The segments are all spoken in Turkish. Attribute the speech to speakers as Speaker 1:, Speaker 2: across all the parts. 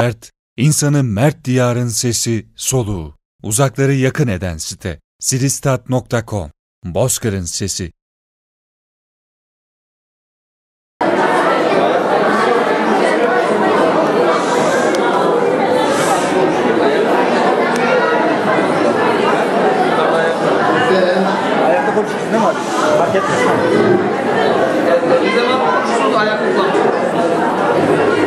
Speaker 1: Sert, insanı mert diyarın sesi, soluğu. Uzakları yakın eden site. siristat.com Bozkır'ın sesi.
Speaker 2: Ayakta konuşuyorsun değil mi abi? Fark etmez.
Speaker 3: Bize bakmışsınız ayaklıkla.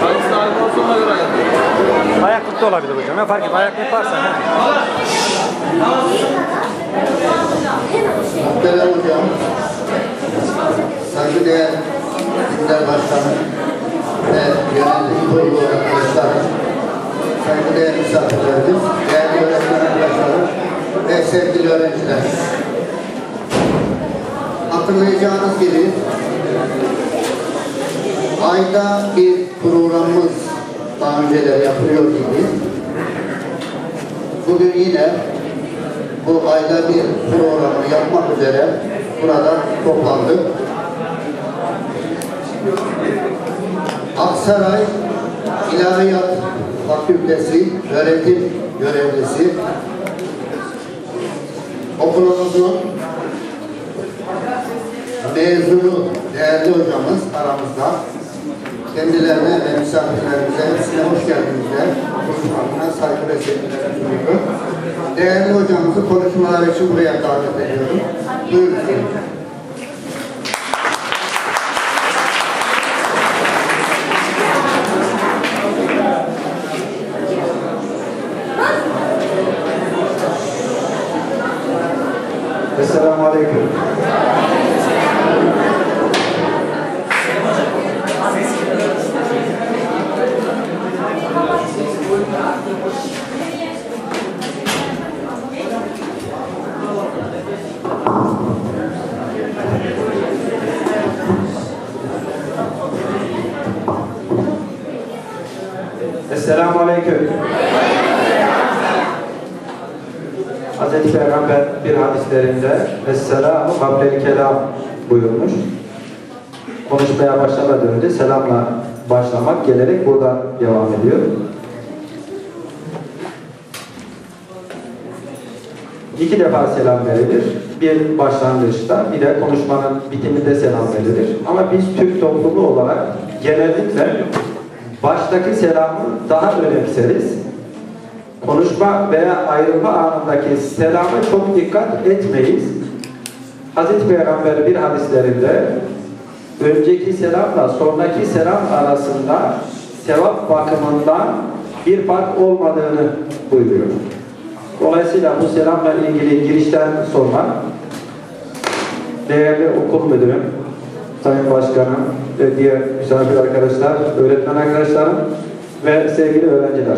Speaker 3: Hangisi daha iyi olsa ona göre ayaklık.
Speaker 2: Ayaklık da olabilir hocam. Ya fark et. Ayaklık varsa. he.
Speaker 4: Muhterem hocam, saygıdeğer Günler Başkanı ve yönetim kurulu arkadaşlarım, saygıdeğer misafirlerimiz, değerli öğretmen arkadaşlarım ve sevgili öğrenciler. Hatırlayacağınız gibi ayda bir programımız daha önceleri yapılıyor gibi. Bugün yine bu ayda bir programı yapmak üzere burada toplandık. Aksaray İlahiyat Fakültesi öğretim görevlisi okulumuzun mezunu değerli hocamız aramızda. Kendilerine ve misafirlerimize hepsine hoş geldinizler. Konuşmalarına saygı ve sevgilerimi. Değerli hocamızı konuşmalar için buraya davet ediyorum. Buyurun.
Speaker 2: Esselamu Aleyküm. Aleyküm. Hz. Peygamber bir hadislerinde Esselamu kablel kelam buyurmuş. Konuşmaya başlamadan önce selamla başlamak gelerek buradan devam ediyor. İki defa selam verilir. Bir başlangıçta, bir de konuşmanın bitiminde selam verilir. Ama biz Türk toplumu olarak genellikle baştaki selamı daha önemseriz. Konuşma veya ayrılma anındaki selama çok dikkat etmeyiz. Hazreti Peygamber bir hadislerinde önceki selamla sonraki selam arasında sevap bakımından bir fark olmadığını buyuruyor. Dolayısıyla bu selamla ilgili girişten sonra değerli okul müdürüm, sayın başkanım ve diğer misafir arkadaşlar, öğretmen arkadaşlarım ve sevgili öğrenciler.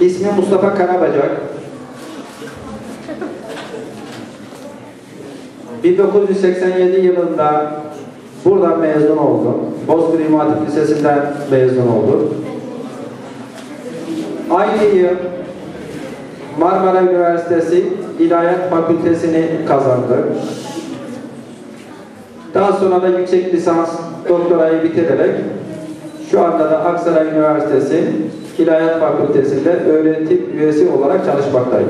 Speaker 2: İsmim Mustafa Karabacak. 1987 yılında buradan mezun oldum. Bozkır İmam Lisesi'nden mezun oldum. Aynı yıl Marmara Üniversitesi İlahiyat Fakültesini kazandım. Daha sonra da yüksek lisans doktorayı bitirerek şu anda da Aksaray Üniversitesi İlahiyat Fakültesi'nde öğretim üyesi olarak çalışmaktayım.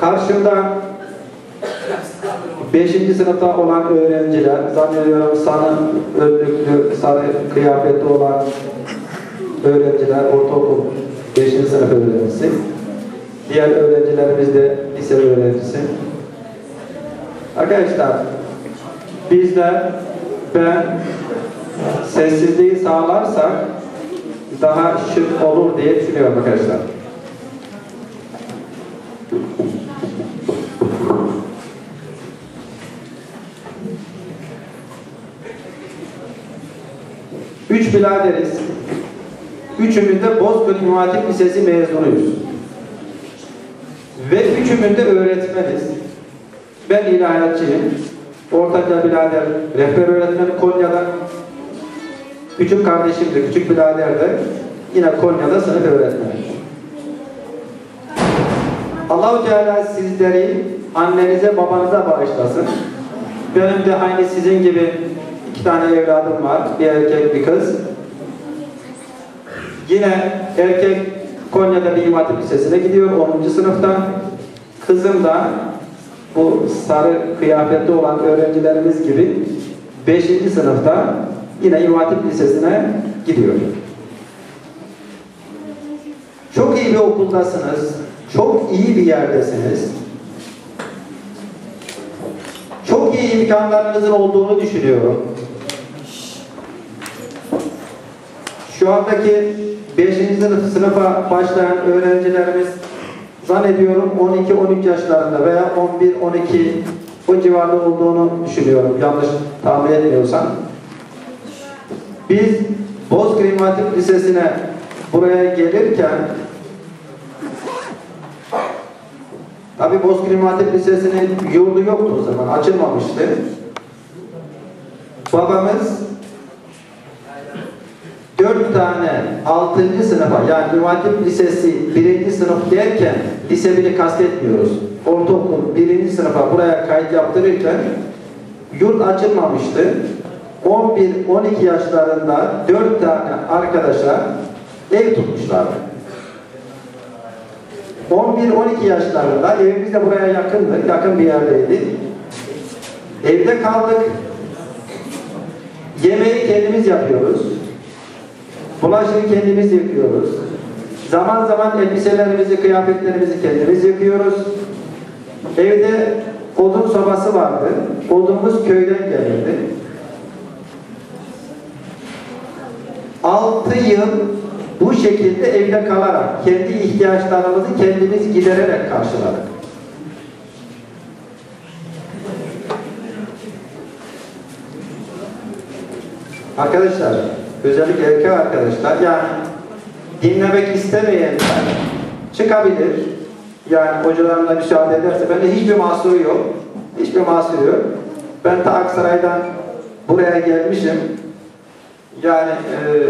Speaker 2: Karşımda 5. sınıfta olan öğrenciler, zannediyorum sarı önlüklü, sarı kıyafetli olan öğrenciler, ortaokul 5. sınıf öğrencisi. Diğer öğrencilerimiz de lise öğrencisi. Arkadaşlar, bizler, ben sessizliği sağlarsak daha şık olur diye düşünüyorum arkadaşlar. Üç biraderiz. Üçümüz de Bozkır İmam Hatip Lisesi mezunuyuz. Ve üçümüz de öğretmeniz. Ben ilahiyatçıyım. Ortaca birader rehber öğretmeni Konya'da. Küçük kardeşim de, küçük birader de yine Konya'da sınıf öğretmeni. Allahu Teala sizleri annenize babanıza bağışlasın. Benim de aynı sizin gibi iki tane evladım var. Bir erkek, bir kız. Yine erkek Konya'da bir İmam Hatip Lisesi'ne gidiyor 10. sınıfta. Kızım da bu sarı kıyafetli olan öğrencilerimiz gibi 5. sınıfta yine İmam Hatip Lisesi'ne gidiyor. Çok iyi bir okuldasınız. Çok iyi bir yerdesiniz. Çok iyi imkanlarınızın olduğunu düşünüyorum. Şu andaki 5. sınıf sınıfa başlayan öğrencilerimiz zannediyorum 12-13 yaşlarında veya 11-12 o civarda olduğunu düşünüyorum. Yanlış tahmin etmiyorsam. Biz Bozkır Hatip Lisesi'ne buraya gelirken Tabi Bozkır Hatip Lisesi'nin yurdu yoktu o zaman. Açılmamıştı. Babamız dört tane altıncı sınıfa yani Hatip Lisesi birinci sınıf derken lise biri kastetmiyoruz. Ortaokul birinci sınıfa buraya kayıt yaptırırken yurt açılmamıştı. 11-12 yaşlarında dört tane arkadaşa ev tutmuşlardı. 11-12 yaşlarında evimiz de buraya yakındı, yakın bir yerdeydi. Evde kaldık. Yemeği kendimiz yapıyoruz. Bulaşığı kendimiz yıkıyoruz. Zaman zaman elbiselerimizi, kıyafetlerimizi kendimiz yıkıyoruz. Evde odun sobası vardı. Odunumuz köyden gelirdi. 6 yıl bu şekilde evde kalarak kendi ihtiyaçlarımızı kendimiz gidererek karşıladık. Arkadaşlar, özellikle erkek arkadaşlar yani dinlemek istemeyenler çıkabilir. Yani hocalarımla müsaade ederse bende hiçbir mahsuru yok. Hiçbir mahsuru yok. Ben ta Aksaray'dan buraya gelmişim. Yani eee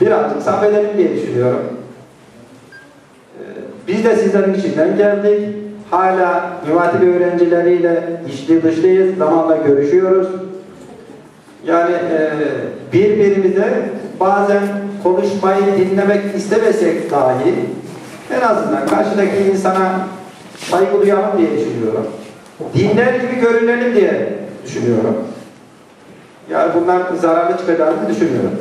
Speaker 2: birazcık sabredelim diye düşünüyorum. Ee, Biz de sizlerin içinden geldik. Hala müvatip öğrencileriyle içli dışlıyız. Zamanla görüşüyoruz. Yani e, birbirimize bazen konuşmayı dinlemek istemesek dahi en azından karşıdaki insana saygı duyalım diye düşünüyorum. Dinler gibi görünelim diye düşünüyorum. Yani bunlar zararlı çıkacağını düşünmüyorum.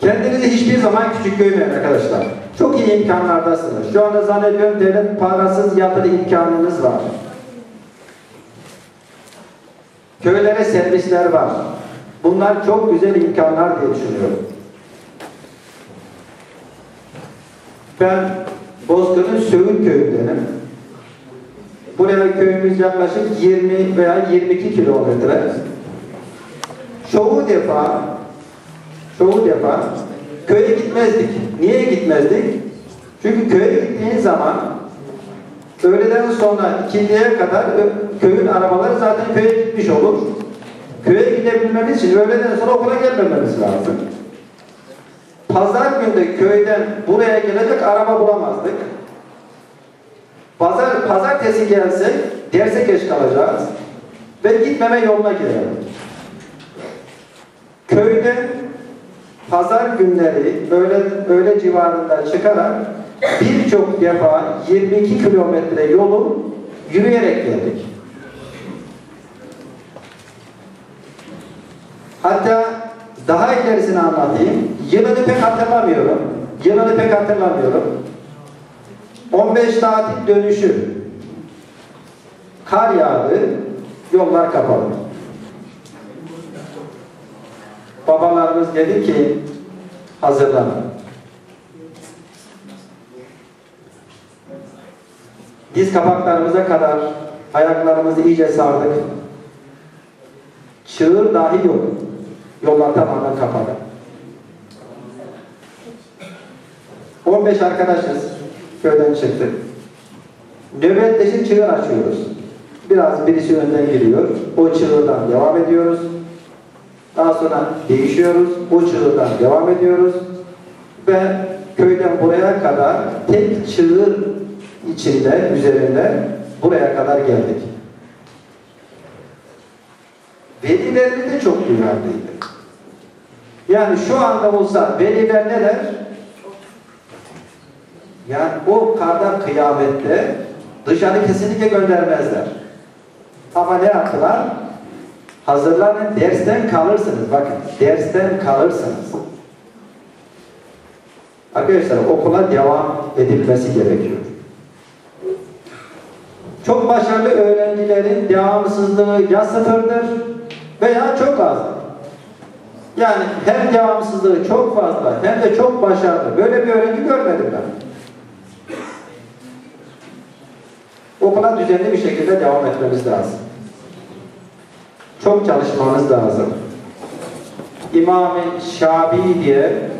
Speaker 2: Kendinizi hiçbir zaman küçük görmeyin arkadaşlar. Çok iyi imkanlardasınız. Şu anda zannediyorum devlet parasız yatırı imkanınız var. Köylere servisler var. Bunlar çok güzel imkanlar diye düşünüyorum. Ben Bozkır'ın Söğüt köyündenim. Buraya köyümüz yaklaşık 20 veya 22 kilometre. Çoğu defa çoğu defa köye gitmezdik. Niye gitmezdik? Çünkü köye gittiğin zaman öğleden sonra ikindiye kadar köyün arabaları zaten köye gitmiş olur. Köye gidebilmemiz için öğleden sonra okula gelmememiz lazım. Pazar günde köyden buraya gelecek araba bulamazdık. Pazar, pazartesi gelsek derse geç kalacağız ve gitmeme yoluna girelim. Köyde pazar günleri öğle, öğle civarında çıkarak birçok defa 22 kilometre yolu yürüyerek geldik. Hatta daha ilerisini anlatayım. Yılını pek hatırlamıyorum. Yılını pek hatırlamıyorum. 15 tatil dönüşü. Kar yağdı, yollar kapalı. Babalarımız dedi ki hazırlanın. Diz kapaklarımıza kadar ayaklarımızı iyice sardık. Çığır dahi yok. Yollar tamamen kapalı. 15 arkadaşız. Köyden çıktık. Nöbetleşik çığır açıyoruz. Biraz birisi önden giriyor. O çığırdan devam ediyoruz. Daha sonra değişiyoruz. O çığırdan devam ediyoruz. Ve köyden buraya kadar tek çığır içinde, üzerinde buraya kadar geldik. Velileri de çok duyarlıydı. Yani şu anda olsa veliler ne der? Yani o karda kıyamette dışarı kesinlikle göndermezler. Ama ne yaptılar? Hazırlanın dersten kalırsınız. Bakın dersten kalırsınız. Arkadaşlar okula devam edilmesi gerekiyor. Çok başarılı öğrencilerin devamsızlığı ya sıfırdır veya çok azdır. Yani hem devamsızlığı çok fazla hem de çok başarılı. Böyle bir öğrenci görmedim ben. Okula düzenli bir şekilde devam etmemiz lazım. Çok çalışmamız lazım. İmam-ı Şabi diye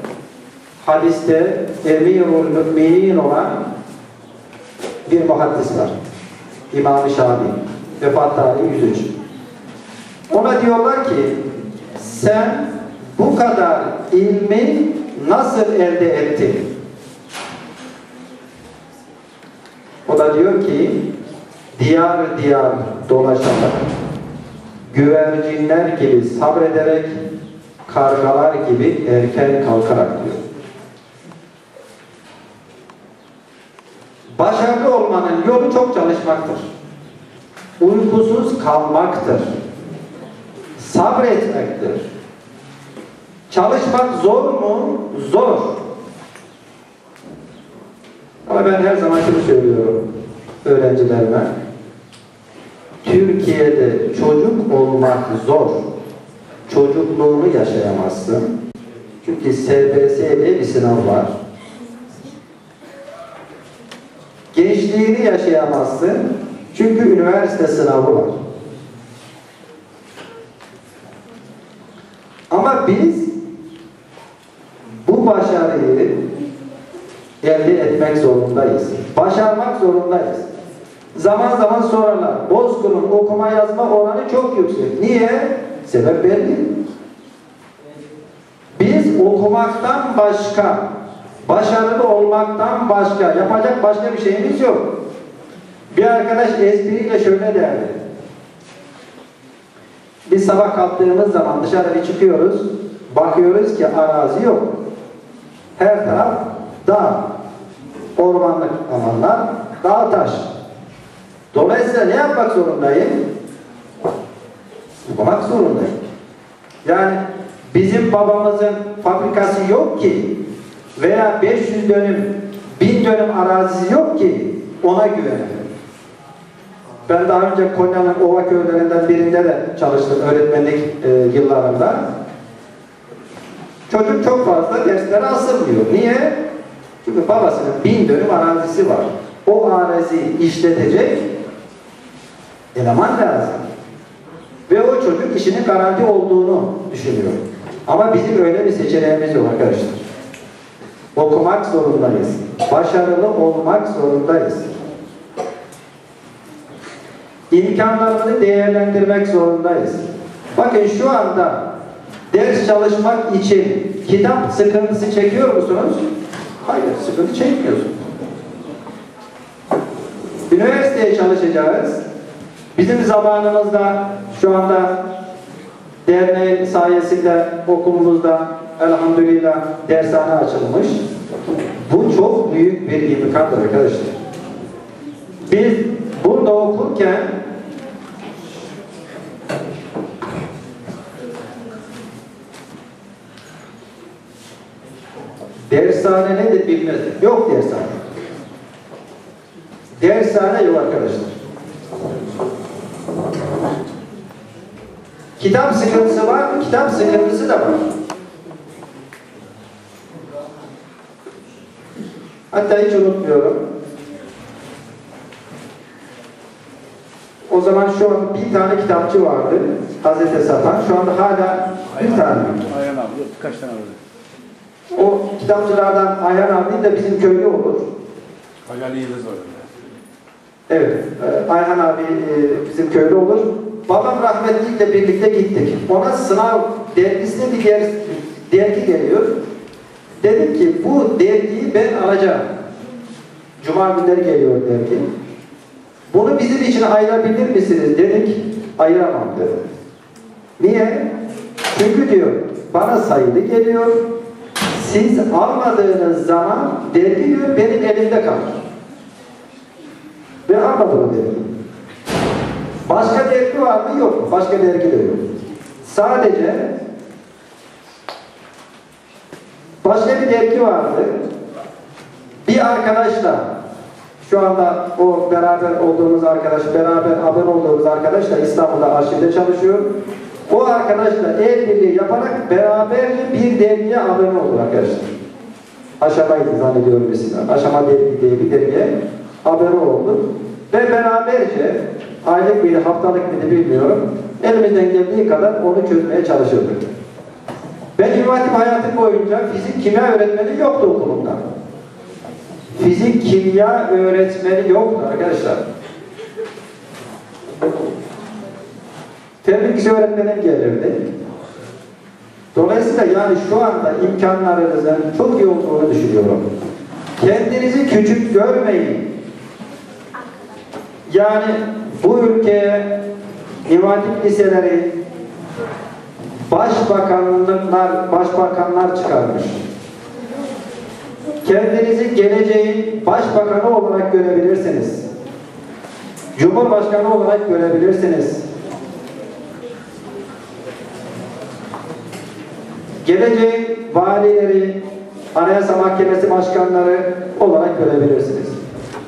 Speaker 2: hadiste emirul müminin olan bir muhaddis var. İmam-ı Şabi. Vefat tarihi 103. Ona diyorlar ki sen bu kadar ilmi nasıl elde ettin? O da diyor ki diyar diyar dolaşarak güvercinler gibi sabrederek kargalar gibi erken kalkarak diyor. Başarılı olmanın yolu çok çalışmaktır. Uykusuz kalmaktır. Sabretmektir. Çalışmak zor mu? Zor. Ama ben her zaman şunu söylüyorum öğrencilerime. Türkiye'de çocuk olmak zor. Çocukluğunu yaşayamazsın. Çünkü SBS diye bir sınav var. Gençliğini yaşayamazsın. Çünkü üniversite sınavı var. Ama biz bu başarıyı elde etmek zorundayız. Başarmak zorundayız. Zaman zaman sorarlar. Bozkır'ın okuma yazma oranı çok yüksek. Niye? Sebep belli. Biz okumaktan başka, başarılı olmaktan başka, yapacak başka bir şeyimiz yok. Bir arkadaş espriyle şöyle derdi. Biz sabah kalktığımız zaman dışarı bir çıkıyoruz, bakıyoruz ki arazi yok. Her taraf dağ, ormanlık alanlar, dağ taş. Dolayısıyla ne yapmak zorundayım? Okumak zorundayım. Yani bizim babamızın fabrikası yok ki veya 500 dönüm, 1000 dönüm arazisi yok ki ona güvenelim. Ben daha önce Konya'nın Ova köylerinden birinde de çalıştım öğretmenlik e, yıllarında. Çocuk çok fazla derslere asılmıyor. Niye? Çünkü babasının bin dönüm arazisi var. O araziyi işletecek eleman lazım. Ve o çocuk işinin garanti olduğunu düşünüyor. Ama bizim öyle bir seçeneğimiz yok arkadaşlar. Okumak zorundayız. Başarılı olmak zorundayız. İmkanlarımızı değerlendirmek zorundayız. Bakın şu anda ders çalışmak için kitap sıkıntısı çekiyor musunuz? Hayır, sıkıntı çekmiyorsunuz. Üniversiteye çalışacağız. Bizim zamanımızda şu anda derneğin sayesinde okulumuzda elhamdülillah dershane açılmış. Bu çok büyük bir imkandır arkadaşlar. Biz burada okurken dershane nedir bilmezdik. Yok dershane. Dershane yok arkadaşlar. Kitap sıkıntısı var mı? Kitap sıkıntısı da var. Hatta hiç unutmuyorum. O zaman şu an bir tane kitapçı vardı. Hazreti satan. Şu anda hala bir tane.
Speaker 5: Ayhan abi birkaç tane var.
Speaker 2: O kitapçılardan Ayhan abi de bizim köylü olur.
Speaker 5: Hayali Yıldız var.
Speaker 2: Evet, e, Ayhan abi e, bizim köylü olur. Babam rahmetlikle birlikte gittik. Ona sınav dergisine bir der, dergi geliyor. Dedim ki bu dergiyi ben alacağım. Cuma günleri geliyor dergi. Bunu bizim için ayırabilir misiniz dedik. Ayıramam dedi. Niye? Çünkü diyor bana sayılı geliyor. Siz almadığınız zaman dergi diyor benim elimde kalır. Ve almadım dergi. Başka dergi var mı? Yok. Başka dergi de yok. Sadece başka bir dergi vardı. Bir arkadaşla şu anda o beraber olduğumuz arkadaş, beraber abone olduğumuz arkadaş da İstanbul'da arşivde çalışıyor. O arkadaşla el birliği yaparak beraberce bir dergiye abone oldu arkadaşlar. Aşamaydı zannediyorum isimler. Aşama dergi diye bir dergiye abone oldu. Ve beraberce aylık mıydı, haftalık mıydı bilmiyorum. Elimizden geldiği kadar onu çözmeye çalışırdık. Ben İmam hayatım boyunca fizik kimya öğretmeni yoktu okulumda. Fizik kimya öğretmeni yoktu arkadaşlar. Bilgisi öğretmenim gelirdi. Dolayısıyla yani şu anda imkanlarınızın çok iyi olduğunu düşünüyorum. Kendinizi küçük görmeyin. Yani bu ülkeye İmam Hatip liseleri başbakanlıklar, başbakanlar çıkarmış. Kendinizi geleceğin başbakanı olarak görebilirsiniz. Cumhurbaşkanı olarak görebilirsiniz. Geleceğin valileri, Anayasa Mahkemesi başkanları olarak görebilirsiniz.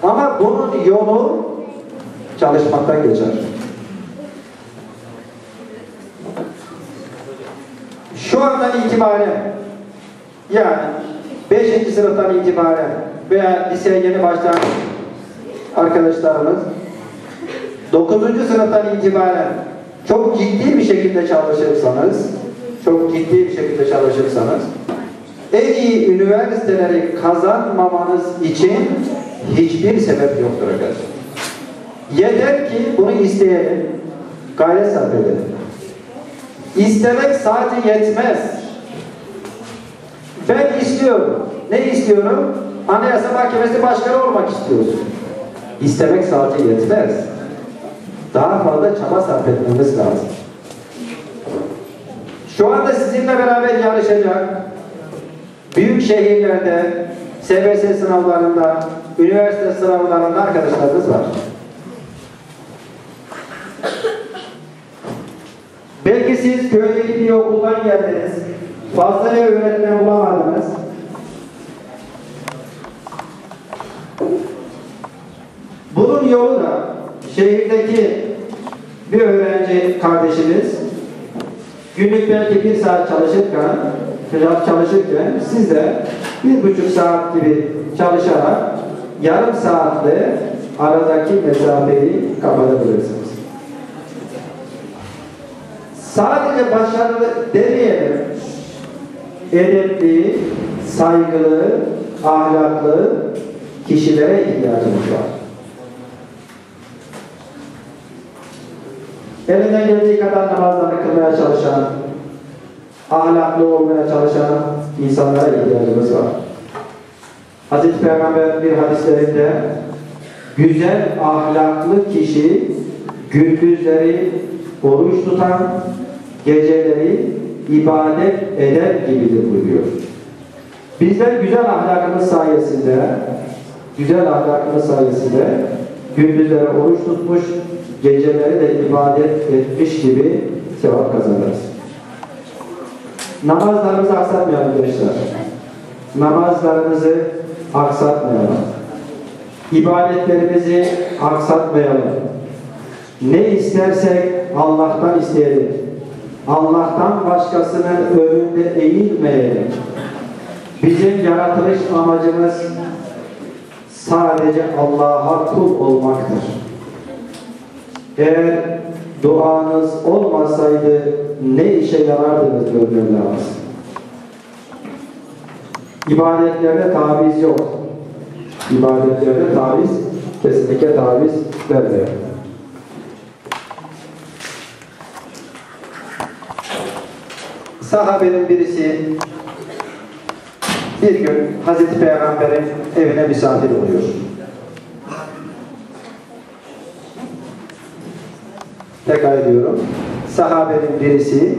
Speaker 2: Ama bunun yolu çalışmaktan geçer. Şu andan itibaren yani 5. sınıftan itibaren veya liseye yeni başlayan arkadaşlarımız 9. sınıftan itibaren çok ciddi bir şekilde çalışırsanız çok ciddi bir şekilde çalışırsanız en iyi üniversiteleri kazanmamanız için hiçbir sebep yoktur arkadaşlar. Yeter ki bunu isteyelim, gayret sarf edelim. İstemek sadece yetmez. Ben istiyorum. Ne istiyorum? Anayasa Mahkemesi Başkanı olmak istiyorsun. İstemek sadece yetmez. Daha fazla çaba sarf etmemiz lazım. Şu anda sizinle beraber yarışacak büyük şehirlerde SBS sınavlarında, üniversite sınavlarında arkadaşlarımız var. Belki siz köydeki bir okuldan geldiniz. Fazla ev öğretmen bulamadınız. Bunun yolu da şehirdeki bir öğrenci kardeşimiz günlük belki bir saat çalışırken çalışırken siz de bir buçuk saat gibi çalışarak yarım saatte aradaki mesafeyi kapatabilirsiniz. Sadece başarılı demeyelim. Edepli, saygılı, ahlaklı kişilere ihtiyacımız var. Elinden geldiği kadar namazlarını kılmaya çalışan, ahlaklı olmaya çalışan insanlara ihtiyacımız var. Hazreti Peygamber bir hadislerinde güzel ahlaklı kişi gündüzleri oruç tutan, geceleri ibadet eder gibidir buyuruyor. Bizler güzel ahlakımız sayesinde güzel ahlakımız sayesinde gündüzleri oruç tutmuş, geceleri de ibadet etmiş gibi sevap kazanırız. Namazlarımızı aksatmayalım gençler. Namazlarımızı aksatmayalım. İbadetlerimizi aksatmayalım. Ne istersek Allah'tan isteyelim. Allah'tan başkasının önünde eğilmeyelim. Bizim yaratılış amacımız sadece Allah'a kul olmaktır. Eğer duanız olmasaydı ne işe yarardınız görmem lazım. İbadetlerde taviz yok. İbadetlerde taviz, kesinlikle taviz vermiyor. Sahabenin birisi bir gün Hazreti Peygamber'in evine misafir oluyor. Tekrar ediyorum. sahabenin birisi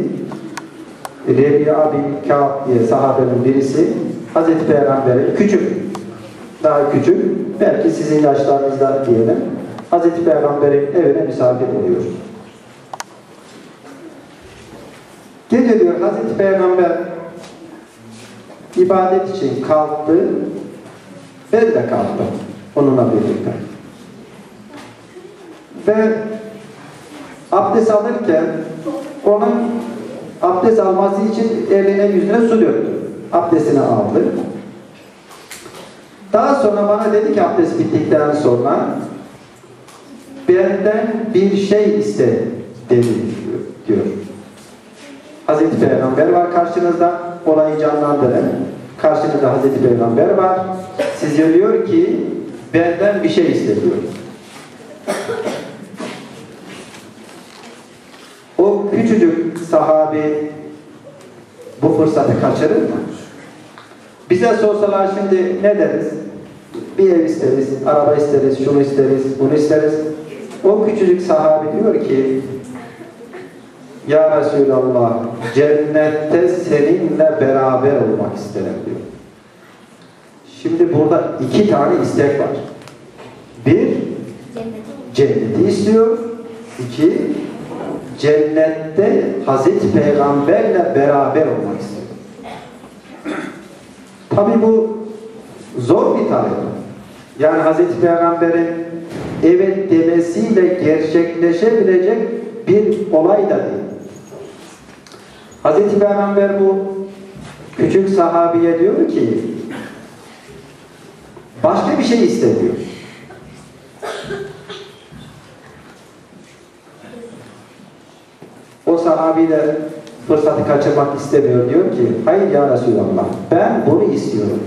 Speaker 2: Rebi'a bin Ka'b diye sahabenin birisi Hazreti Peygamber'in küçük daha küçük belki sizin yaşlarınızda diyelim Hazreti Peygamber'in evine misafir oluyor. Gece diyor Hazreti Peygamber ibadet için kalktı. Ben de kalktım onunla birlikte. Ve abdest alırken onun abdest alması için eline yüzüne su döktü. Abdestini aldı. Daha sonra bana dedi ki abdest bittikten sonra benden bir şey iste dedi diyor. Hazreti Peygamber var karşınızda. Olayı canlandırın. Karşınızda Hazreti Peygamber var. Size diyor ki benden bir şey iste diyor. O küçücük sahabi bu fırsatı kaçırır mı? Bize sorsalar şimdi ne deriz? Bir ev isteriz, araba isteriz, şunu isteriz, bunu isteriz. O küçücük sahabi diyor ki Ya Resulallah cennette seninle beraber olmak isterim diyor. Şimdi burada iki tane istek var. Bir, cenneti istiyor. İki, cennette Hazreti Peygamberle beraber olmak istiyor. Tabi bu zor bir talep. Yani Hazreti Peygamber'in evet demesiyle gerçekleşebilecek bir olay da değil. Hazreti Peygamber bu küçük sahabiye diyor ki başka bir şey istemiyor. O sahabi de fırsatı kaçırmak istemiyor. Diyor ki hayır ya Resulallah ben bunu istiyorum.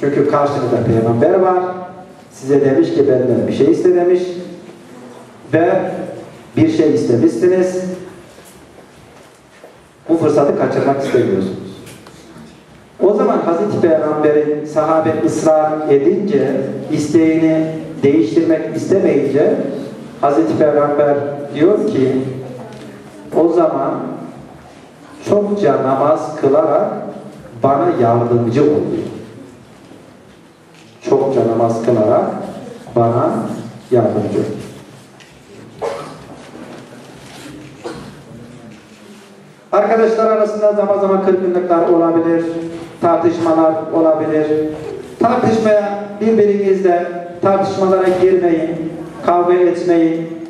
Speaker 2: Çünkü karşınızda peygamber var. Size demiş ki benden bir şey iste. Ve bir şey istemişsiniz. Bu fırsatı kaçırmak istemiyorsunuz. O zaman Hazreti Peygamber'in sahabe ısrar edince, isteğini değiştirmek istemeyince Hazreti Peygamber diyor ki o zaman çokça namaz kılarak bana yardımcı oluyor. Çokça namaz kılarak bana yardımcı oluyor. Arkadaşlar arasında zaman zaman kırgınlıklar olabilir, tartışmalar olabilir. Tartışmaya birbirinizle tartışmalara girmeyin, kavga etmeyin.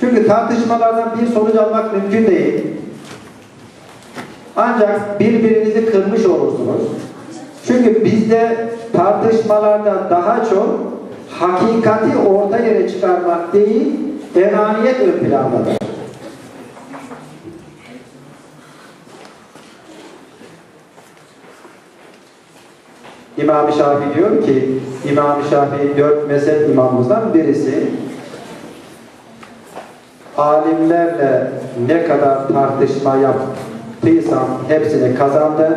Speaker 2: Çünkü tartışmalardan bir sonuç almak mümkün değil. Ancak birbirinizi kırmış olursunuz. Çünkü bizde tartışmalarda daha çok hakikati orta yere çıkarmak değil, enaniyet ön plandadır. İmam-ı Şafii diyor ki, İmam-ı Şafii dört mezhep imamımızdan birisi, alimlerle ne kadar tartışma yaptıysam hepsini kazandım,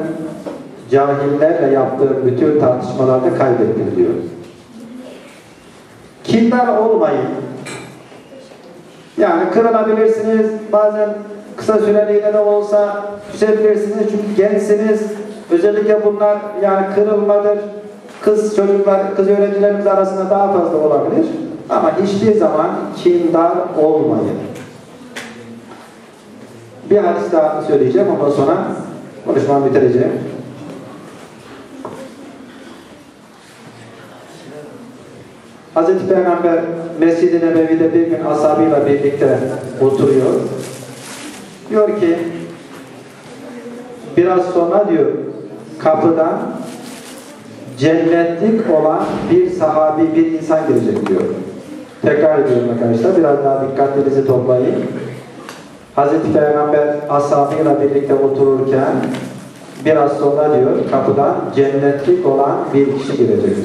Speaker 2: cahillerle yaptığım bütün tartışmalarda kaybettim diyor. Kindar olmayın. Yani kırılabilirsiniz, bazen kısa süreliğine de olsa küsebilirsiniz çünkü gençsiniz. Özellikle bunlar yani kırılmadır. Kız çocuklar, kız öğrencilerimiz arasında daha fazla olabilir. Ama hiçbir zaman kindar olmayın. Bir hadis daha söyleyeceğim ondan sonra konuşmamı bitireceğim. Hazreti Peygamber Mescid-i Nebevi'de bir gün ashabıyla birlikte oturuyor. Diyor ki biraz sonra diyor kapıdan cennetlik olan bir sahabi bir insan gelecek diyor. Tekrar ediyorum arkadaşlar. Biraz daha dikkatlerinizi toplayın. Hazreti Peygamber ashabıyla birlikte otururken biraz sonra diyor kapıdan cennetlik olan bir kişi gelecek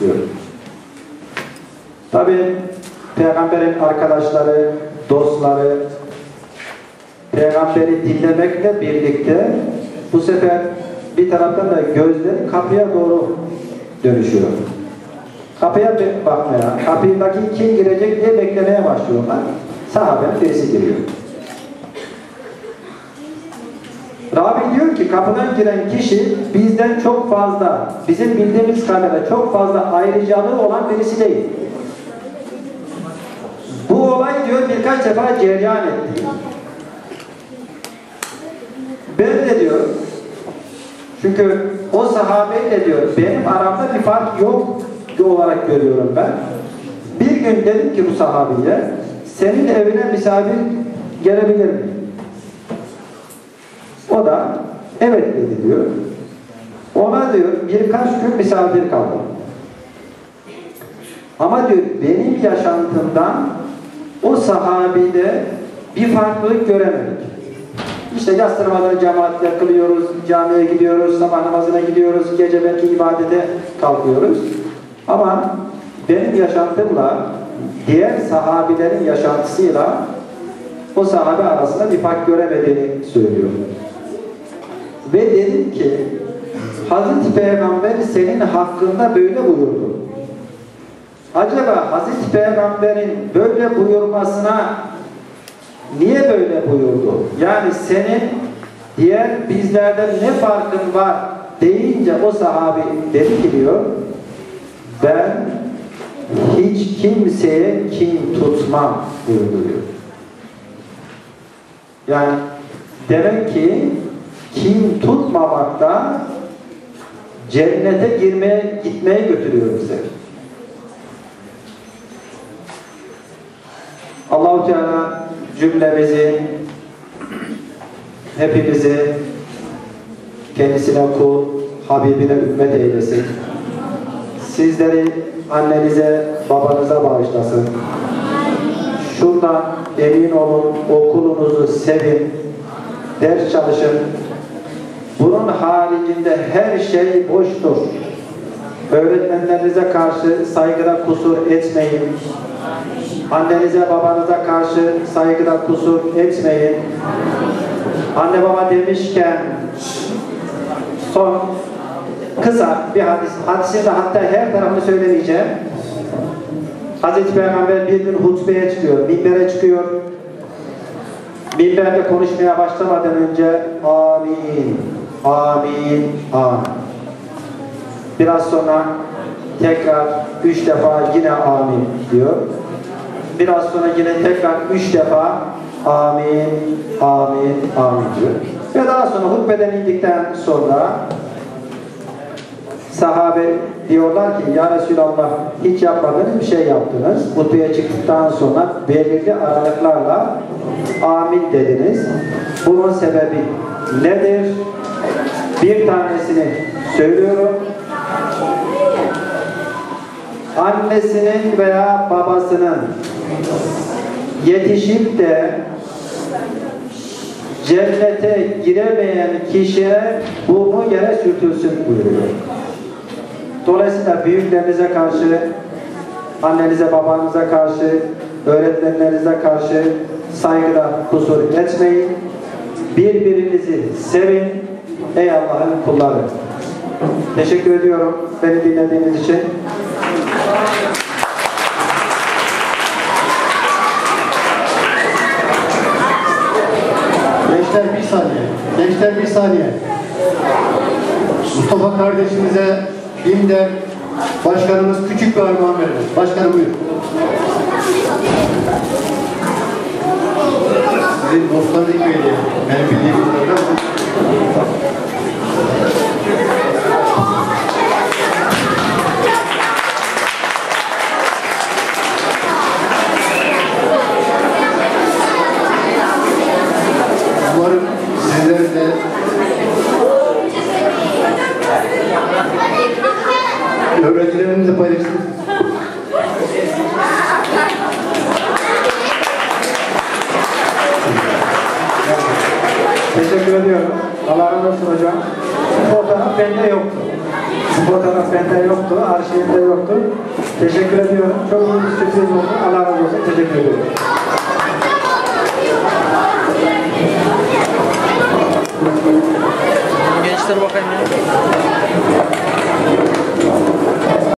Speaker 2: diyor. Tabi Peygamberin arkadaşları, dostları Peygamberi dinlemekle birlikte bu sefer bir taraftan da gözleri kapıya doğru dönüşüyor. Kapıya bakmaya, kapıdaki kim girecek diye beklemeye başlıyorlar. sahabenin birisi giriyor. Rabi diyor ki kapıdan giren kişi bizden çok fazla, bizim bildiğimiz kadarıyla çok fazla ayrıcalığı olan birisi değil. Bu olay diyor birkaç defa cereyan etti. Ben de diyor, çünkü o sahabeyle diyor, benim aramda bir fark yok olarak görüyorum ben. Bir gün dedim ki bu sahabeye, senin evine misafir gelebilir mi? O da evet dedi diyor. Ona diyor birkaç gün misafir kaldım. Ama diyor benim yaşantımdan o sahabide bir farklılık göremedik. İşte yastırmaları cemaatle kılıyoruz, camiye gidiyoruz, sabah namazına gidiyoruz, gece belki ibadete kalkıyoruz. Ama benim yaşantımla diğer sahabilerin yaşantısıyla o sahabe arasında bir fark göremediğini söylüyor. Ve dedim ki Hazreti Peygamber senin hakkında böyle buyurdu. Acaba Hazreti Peygamber'in böyle buyurmasına niye böyle buyurdu? Yani senin diğer bizlerden ne farkın var deyince o sahabi dedi ki diyor ben hiç kimseye kin tutmam buyurdu diyor. Yani demek ki kin tutmamakta cennete girmeye, gitmeye götürüyor bize. Allahu Teala cümlemizi hepimizi kendisine kul, Habibine ümmet eylesin. Sizleri annenize, babanıza bağışlasın. Şuradan emin olun, okulunuzu sevin, ders çalışın. Bunun haricinde her şey boştur. Öğretmenlerinize karşı saygıda kusur etmeyin. Annenize babanıza karşı saygıda kusur etmeyin. Anne baba demişken son kısa bir hadis. Hadisin de hatta her tarafını söylemeyeceğim. Hazreti Peygamber bir gün hutbeye çıkıyor, minbere çıkıyor. Minberde konuşmaya başlamadan önce amin, amin, amin. Biraz sonra tekrar üç defa yine amin diyor. Biraz sonra yine tekrar üç defa amin, amin, amin diyor. Ve daha sonra hutbeden indikten sonra sahabe diyorlar ki ya Resulallah hiç yapmadınız bir şey yaptınız. Hutbeye çıktıktan sonra belirli aralıklarla amin dediniz. Bunun sebebi nedir? Bir tanesini söylüyorum. Annesinin veya babasının yetişip de cennete giremeyen kişiye burnu yere sürtülsün buyuruyor. Dolayısıyla büyüklerinize karşı, annenize, babanıza karşı, öğretmenlerinize karşı saygıda kusur etmeyin. Birbirinizi sevin. Ey Allah'ın kulları. Teşekkür ediyorum beni dinlediğiniz için.
Speaker 6: Gençler bir saniye. Gençler bir saniye. Mustafa kardeşimize BİM'den başkanımız küçük bir armağan verir. Başkanım buyur. Sizin dostlarınız hediye. Benim bildiğim